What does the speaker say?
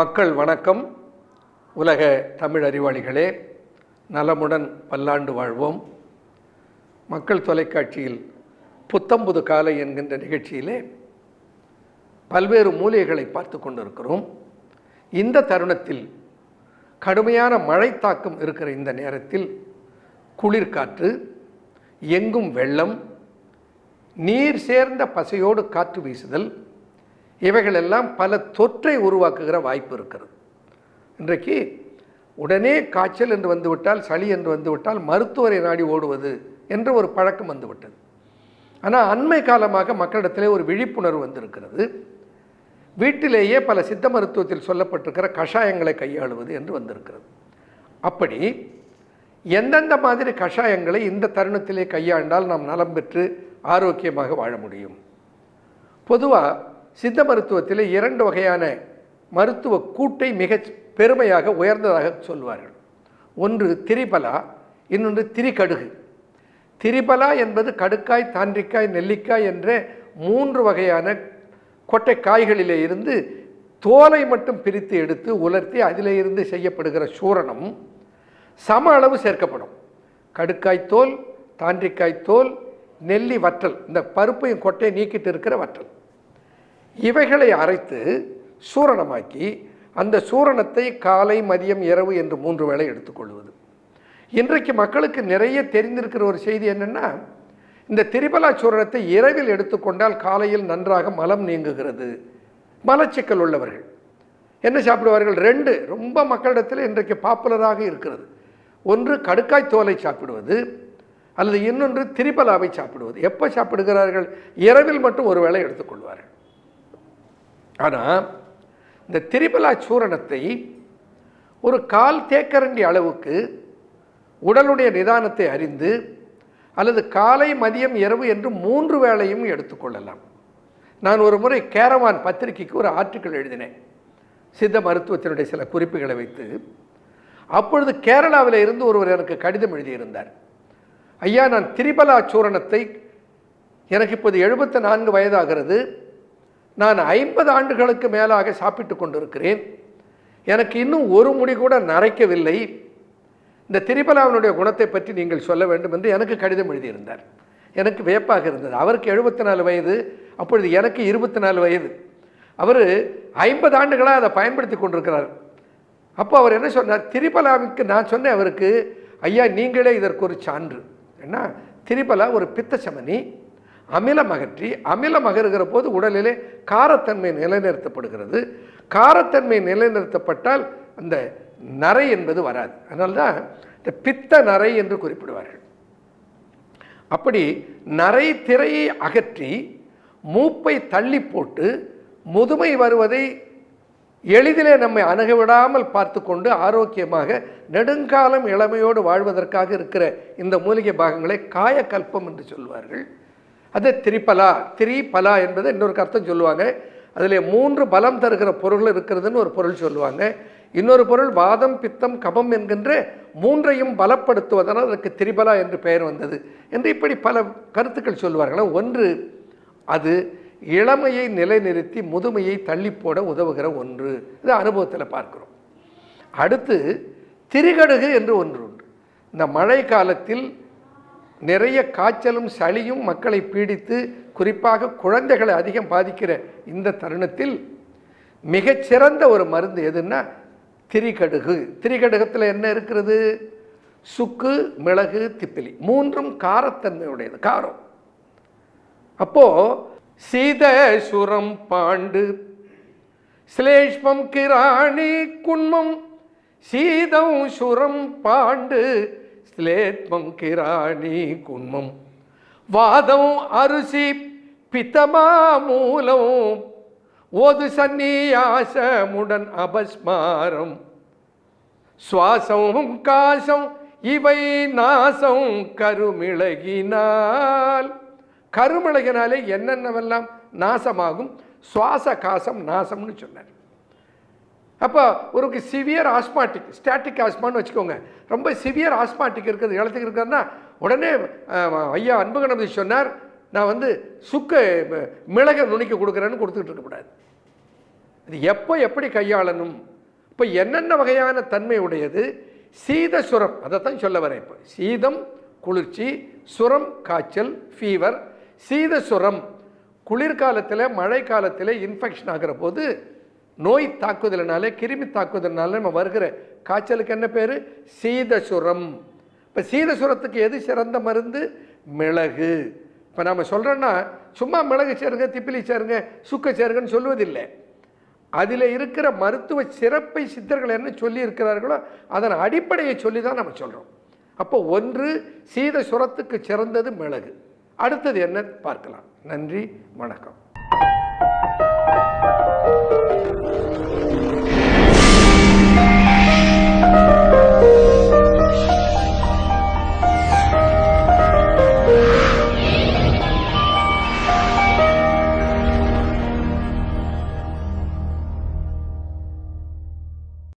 மக்கள் வணக்கம். உலக தமிழ் அறிவாளிகளே நலமுடன் பல்லாண்டு வாழ்வோம். மக்கள் தொலைக்காட்சியில் புத்தம்புது காலை என்கின்ற நிகழ்ச்சியிலே பல்வேறு மூலிகைகளை பார்த்து கொண்டிருக்கிறோம். இந்த தருணத்தில் கடுமையான மழை தாக்கம் இருக்கிற இந்த நேரத்தில் குளிர்காற்று எங்கும் வெள்ளம் நீர் சேர்ந்த பசையோடு காற்று வீசுதல் இவைகளெல்லாம் பல தொற்றை உருவாக்குகிற வாய்ப்பு இருக்கிறது. இன்றைக்கு உடனே காய்ச்சல் என்று வந்துவிட்டால் சளி என்று வந்துவிட்டால் மருத்துவரை நாடி ஓடுவது என்ற ஒரு பழக்கம் வந்துவிட்டது. ஆனால் அண்மை காலமாக மக்களிடத்திலே ஒரு விழிப்புணர்வு வந்திருக்கிறது. வீட்டிலேயே பல சித்த மருத்துவத்தில் சொல்லப்பட்டிருக்கிற கஷாயங்களை கையாளுவது என்று வந்திருக்கிறது. அப்படி எந்தெந்த மாதிரி கஷாயங்களை இந்த தருணத்திலே கையாண்டால் நாம் நலம் பெற்று ஆரோக்கியமாக வாழ முடியும்? பொதுவாக சித்த மருத்துவத்தில் இரண்டு வகையான மருத்துவ கூட்டை மிக பெருமையாக உயர்ந்ததாக சொல்வார்கள். ஒன்று திரிபலா இன்னொன்று திரிகடுகு. திரிபலா என்பது கடுக்காய் தாண்டிக்காய் நெல்லிக்காய் என்ற மூன்று வகையான கொட்டை காய்களிலே இருந்து தோலை மட்டும் பிரித்து எடுத்து உலர்த்தி அதிலே இருந்து செய்யப்படுகிற சூரணம் சம அளவு சேர்க்கப்படும். கடுக்காய் தோல் தாண்டிக்காய் தோல் நெல்லி வற்றல் இந்த பருப்பையும் கொட்டையை நீக்கிட்டு இருக்கிற வற்றல். இவைகளை அரைத்து சூரணமாக்கி அந்த சூரணத்தை காலை மதியம் இரவு என்று மூன்று வேளை எடுத்துக்கொள்வது இன்றைக்கு மக்களுக்கு நிறைய தெரிந்திருக்கிற ஒரு செய்தி என்னென்னா இந்த திரிபலா சூரணத்தை இரவில் எடுத்துக்கொண்டால் காலையில் நன்றாக மலம் நீங்குகிறது. மலச்சிக்கல் உள்ளவர்கள். என்ன சாப்பிடுவார்கள்? ரெண்டு ரொம்ப மக்களிடத்தில் இன்றைக்கு பாப்புலராக இருக்கிறது. ஒன்று கடுக்காய் தோலை சாப்பிடுவது அல்லது இன்னொன்று திரிபலாவை சாப்பிடுவது. எப்போ சாப்பிடுகிறார்கள்? இரவில் மட்டும் ஒரு வேளை எடுத்துக்கொள்வார்கள் ஆனால் இந்த திரிபலா சூரணத்தை ஒரு கால் தேக்கரண்டி அளவுக்கு உடலுடைய நிதானத்தை அறிந்து அல்லது காலை மதியம் இரவு என்று மூன்று வேளையும் எடுத்துக்கொள்ளலாம் நான் ஒரு முறை கேரவான் பத்திரிகைக்கு ஒரு ஆர்டிக்கிள் எழுதினேன். சித்த மருத்துவத்தினுடைய சில குறிப்புகளை வைத்து. அப்பொழுது கேரளாவில் இருந்து ஒருவர் எனக்கு கடிதம் எழுதியிருந்தார். ஐயா நான் திரிபலா சூரணத்தை எனக்கு இப்போது எழுபத்து நான்கு வயதாகிறது. நான் ஐம்பது ஆண்டுகளுக்கு மேலாக சாப்பிட்டு கொண்டிருக்கிறேன். எனக்கு இன்னும் ஒரு முடி கூட நரைக்கவில்லை. இந்த திரிபலாவினுடைய குணத்தை பற்றி நீங்கள் சொல்ல வேண்டும் என்று எனக்கு கடிதம் எழுதியிருந்தார். எனக்கு வியப்பாக இருந்தது. அவருக்கு எழுபத்தி நாலு வயது அப்பொழுது எனக்கு இருபத்தி நாலு வயது. அவர் ஐம்பது ஆண்டுகளாக அதை பயன்படுத்தி கொண்டிருக்கிறார். அப்போ அவர் என்ன சொன்னார்? திரிபலாவுக்கு நான் சொன்னேன் அவருக்கு ஐயா நீங்களே இதற்கு ஒரு சான்று. என்ன? திரிபலா ஒரு பித்த சமனி அமிலம் அகற்றி அமிலம் அகருகிற போது உடலிலே காரத்தன்மை நிலைநிறுத்தப்படுகிறது. காரத்தன்மை நிலைநிறுத்தப்பட்டால் அந்த நரை என்பது வராது. அதனால்தான் இந்த பித்த நரை என்று குறிப்பிடுவார்கள். அப்படி நரை திரையை அகற்றி மூப்பை தள்ளி போட்டு முதுமை வருவதை எளிதிலே நம்மை அணுக விடாமல் பார்த்து கொண்டு ஆரோக்கியமாக நெடுங்காலம் இளமையோடு வாழ்வதற்காக இருக்கிற இந்த மூலிகை பாகங்களை காயக்கல்பம் என்று சொல்வார்கள். அது திரிபலா. திரிபலா என்பதை இன்னொரு அர்த்தம் சொல்லுவாங்க. அதில் மூன்று பலம் தருகிற பொருள் இருக்கிறதுன்னு ஒரு பொருள் சொல்லுவாங்க. இன்னொரு பொருள் வாதம் பித்தம் கபம் என்கின்ற மூன்றையும் பலப்படுத்துவதனால் அதற்கு திரிபலா என்று பெயர் வந்தது என்று இப்படி பல கருத்துக்கள் சொல்லுவார்கள். ஒன்று அது இளமையை நிலைநிறுத்தி முதுமையை தள்ளி போட உதவுகிற ஒன்று. இது அனுபவத்தில் பார்க்கிறோம். அடுத்து திரிகடுகு என்று ஒன்று உண்டு. இந்த மழை காலத்தில் நிறைய காய்ச்சலும் சளியும் மக்களை பீடித்து குறிப்பாக குழந்தைகளை அதிகம் பாதிக்கிற இந்த தருணத்தில் மிகச்சிறந்த ஒரு மருந்து எதுன்னா திரிகடுகு. திரிகடுகத்தில் என்ன இருக்கிறது? சுக்கு மிளகு திப்பிலி. மூன்றும் காரத்தன்மையுடையது காரம். அப்போ சீத சுரம் பாண்டு சிலேஷ்மம் கிராணி குன்மம் சீதம் சுரம் பாண்டு ஸ்லேத்மம் கிராணி குன்மம். வாதம் அரிசி பித்தமா மூலம். ஓது சந்நியாசமுடன் அபஸ்மாரம். சுவாசம் காசம் இவை நாசம் கருமிளகினால். கருமிளகினாலே என்னென்னவெல்லாம் நாசமாகும்? சுவாச காசம் நாசம்னு சொன்னார். அப்போ ஒருக்கு சிவியர் ஆஸ்மாட்டிக் ஸ்டாட்டிக் ஆஸ்மான்னு வச்சுக்கோங்க. ரொம்ப சிவியர் ஆஸ்மாட்டிக் இருக்கிறது இடத்துக்கு இருக்காருன்னா உடனே ஐயா அன்புகணபதி சொன்னார் நான் வந்து சுக்க மிளகை நுணிக்க கொடுக்குறேன்னு கொடுத்துக்கிட்டு இருக்கக்கூடாது இது எப்போ எப்படி கையாளணும்? இப்போ என்னென்ன வகையான தன்மை உடையது? சீத சுரம் அதைத்தான் சொல்ல வரேன் இப்போ. சீதம் குளிர்ச்சி சுரம் காய்ச்சல் ஃபீவர் சீத சுரம் குளிர்காலத்தில் மழை காலத்தில் இன்ஃபெக்ஷன் ஆகிற போது நோய் தாக்குதல்னாலே கிருமி தாக்குதலினால நம்ம வருகிற காய்ச்சலுக்கு என்ன பேர்? சீதசுரம். இப்போ சீதசுரத்துக்கு எது சிறந்த மருந்து? மிளகு. இப்போ நம்ம சொல்கிறோன்னா சும்மா மிளகு சேருங்க திப்பிலி சேருங்க சுக்க சேருங்கன்னு சொல்லுவதில்லை அதில் இருக்கிற மருத்துவ சிறப்பை சித்தர்கள் என்ன சொல்லி இருக்கிறார்களோ அதன் அடிப்படையை சொல்லி தான் நம்ம சொல்கிறோம் அப்போ ஒன்று சீத சுரத்துக்கு சிறந்தது மிளகு. அடுத்தது என்ன? பார்க்கலாம். நன்றி வணக்கம்.